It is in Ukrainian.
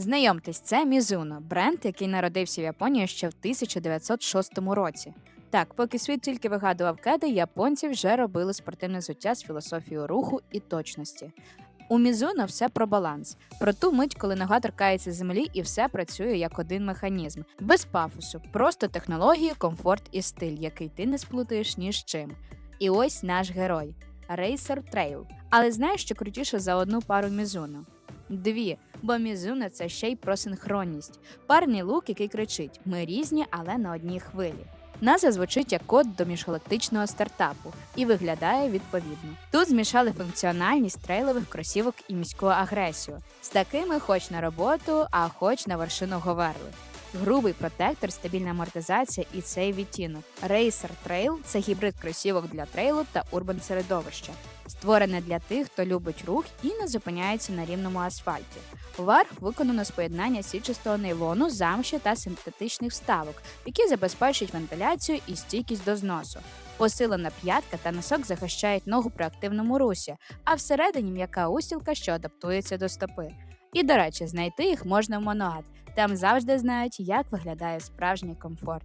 Знайомтесь, це Mizuno, бренд, який народився в Японії ще в 1906 році. Так, поки світ тільки вигадував кеди, японці вже робили спортивне взуття з філософією руху і точності. У Мізуно все про баланс, про ту мить, коли нога торкається землі і все працює як один механізм, без пафосу, просто технології, комфорт і стиль, який ти не сплутаєш ні з чим. І ось наш герой Racer Trail. Але знаєш, що крутіше за одну пару Мізуно? Дві, бо Мізуно це ще й про синхронність. Парний лук, який кричить: ми різні, але на одній хвилі. Назва звучить як код до міжгалактичного стартапу і виглядає відповідно. Тут змішали функціональність трейлових кросівок і міську агресію. З такими хоч на роботу, а хоч на вершину говерли. Грубий протектор, стабільна амортизація і цей відтінок. Racer Trail – це гібрид кросівок для трейлу та урбан середовища, створене для тих, хто любить рух і не зупиняється на рівному асфальті. Верх виконано з поєднання січистого нейлону, замші та синтетичних вставок, які забезпечують вентиляцію і стійкість до зносу. Посилена п'ятка та носок захищають ногу при активному русі, а всередині м'яка устілка, що адаптується до стопи. І, до речі, знайти їх можна в Моноат. Там завжди знають, як виглядає справжній комфорт.